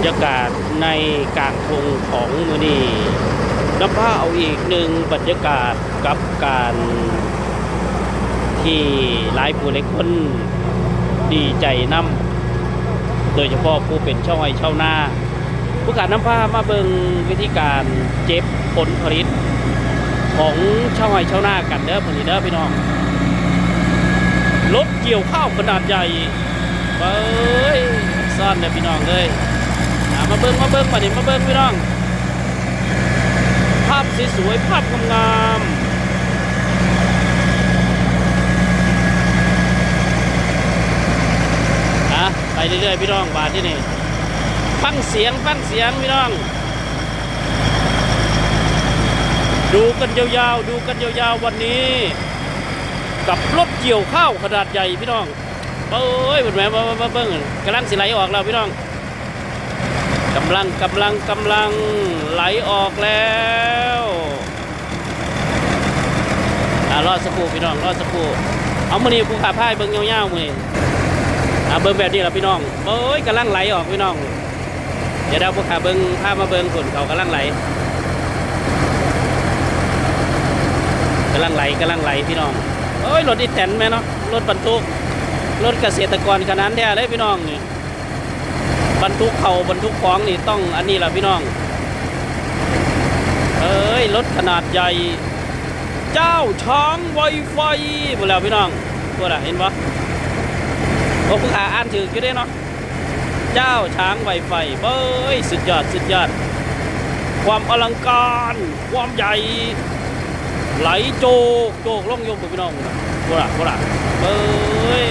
รยากาศในกลางทงของมือนีน้ำผ้าเอาอีกหนึ่งบรรยากาศกับการที่หลายผู้หลายคนดีใจนํโดยเฉพาะผู้เป็นชาไร่ชาวนาผู้การน้ำผ้ามาเบิงวิธีการเจ็บผลผลิต ของชาวไร่ชาวนากันเด้อพี่เด้อพี่น้องรถเกี่ยวข้าวขนาดใหญ่เบ้ยซ่อนเด้อพี่น้องเลย มาเบิ้งมาเบิ้งมาดิมาเบิ้งพี่น้อง ภาพสวยๆภาพงามๆอะไปเรื่อยๆพี่น้องบาทที่นี่ฟังเสียงฟังเสียงพี่น้อง ดูกันยาวๆ ดูกันยาวๆ วันนี้ กับรถเกี่ยวข้าวขนาดใหญ่พี่น้องเอ้ยเป็นแม่มมามาเบิ้งกำลังสิไหลออกแล้วพี่น้อง กำลังกำลังกำลังไหลออกแล้วอ่ารอดสักครู่พี่น้องรอดสักครู่เอามือนี้ผู้ขาพายเบิ้งยาวๆมือนี้อ่าเบิ้งแบบนี้แหละพี่น้องเอ้ยกำลังไหลออกพี่น้องเดี๋ยวเราผู้ขาเบิ้งพามาเบิ้งฝนเขากำลังไหลกำลังไหลกำลังไหลพี่น้องเอ้ยรถอีแตนแม่เนาะรถบรรทุกรถเกษตรกรขนาดแท้เลยพี่น้องนี่ บรรทุกเขาบรรทุกของนี่ต้องอันนี้แหละพี่น้อง เอ้ยรถขนาดใหญ่ เจ้าช้างไวไฟหมดแล้วพี่น้องตัวละเห็นปะโอ้ผู้ขาอ่านถืออยู่ได้เนาะเจ้าช้างไวไฟเบ้ยสุดยอดสุดยอด ความอลังการความใหญ่ ไหลโจกโจกล่องโยมพี่น้องกูละกูละเอ้ย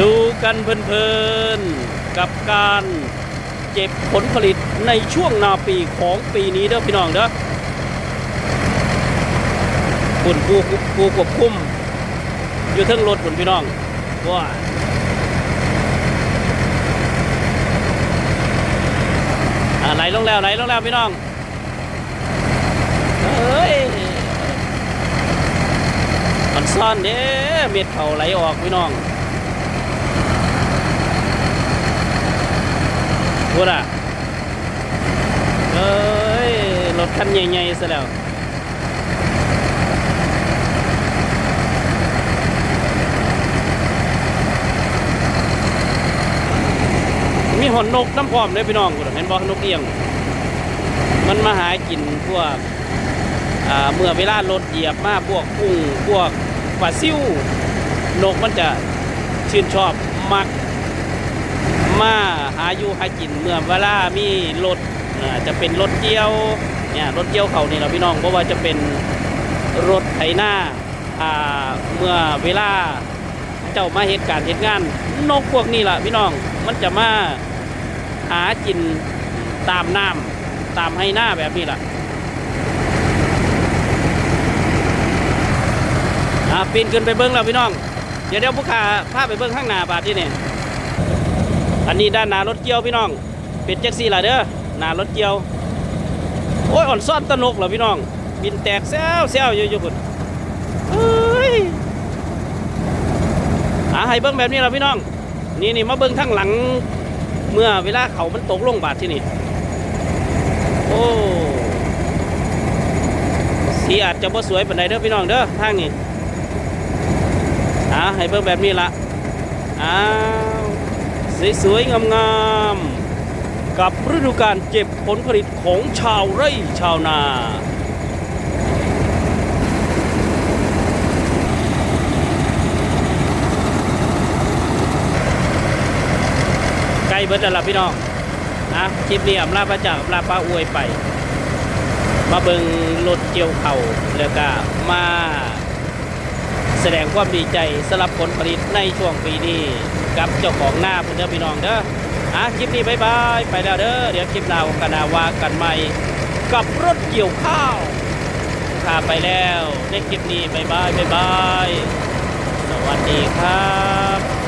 ดูกันเพลินๆ กับการเก็บผลผลิตในช่วงนาปีของปีนี้เด้อพี่น้องเด้อคุณผู้ผู้ควบคุมอยู่ทั้งรถคุณพี่น้องว่าไหลลงแล้วไหลลงแล้วพี่น้องเฮ้ยมันซ่อนเด้เม็ดเขาไหลออกพี่น้อง พูดอะเอ้ย รถคันใหญ่ๆซะแล้วมีหอนนกน้ำพร้อมเลยพี่น้องกูเห็นบ่นกเอียง มันมาหากินพวกอ่าเมื่อเวลารถเหยียบมาพวกกุ้งพวกปลาซิ่วนกมันจะชื่นชอบมัก มาหาอยู่หากินเมื่อเวลามีรถจะเป็นรถเกี่ยวเนี่ยรถเกี่ยวเขานี่เราพี่น้องเพราะว่าจะเป็นรถไถนาอ่าเมื่อเวลาเจ้ามาเหตุการณ์เหตุงาน นกพวกนี้ล่ะพี่น้องมันจะมาหากินตามน้ำตามให้หน้าแบบนี้ล่ะปีนขึ้นไปเบิ้งแล้วพี่น้อง เดี๋ยวเดี๋ยวผู้ขาพาไปเบิ้งข้างหน้าบาดที่นี่ อันนี้ด้านหน้ารถเกี่ยวพี่น้อง เป็นแจ็คซี่ล่ะเด้อหน้ารถเกี่ยว โอ้ยอ่อนซ่อนตนกเหรอพี่น้อง บินแตกแซวแซวอยู่อยู่พุ่นเฮ้ยอ่าให้เบิ้งแบบนี้ละพี่น้อง นี่นี่มาเบิ้งทั้งหลัง เมื่อเวลาเขามันตกลงบาดที่นี่ โอ้สีอาจจะบ่สวยปานใดเด้อพี่น้องเด้อทางนี้อ่าให้เบิ้งแบบนี้ละอ้า สวยๆงามๆกับฤดูการเก็บผลผลิตของชาวไร่ชาวนาใกล้เบิดแล้วล่ะพี่น้องนะคลิปนี้อำลาพระจากลาป้าอวยไป มาเบิงรถเกี่ยวเข่าแล้วก็มาแสดงความดีใจสำหรับผลผลิตในช่วงปีนี้ กับเจ้าของหน้าเพื่อนเด้อพี่น้องเด้ออะคลิปนี้บายบายไปแล้วเด้อเดี๋ยวคลิปหน้ากันนาวากันใหม่กับรถเกี่ยวข้าวพาไปแล้วในคลิปนี้บายบายบายบายสวัสดีครับ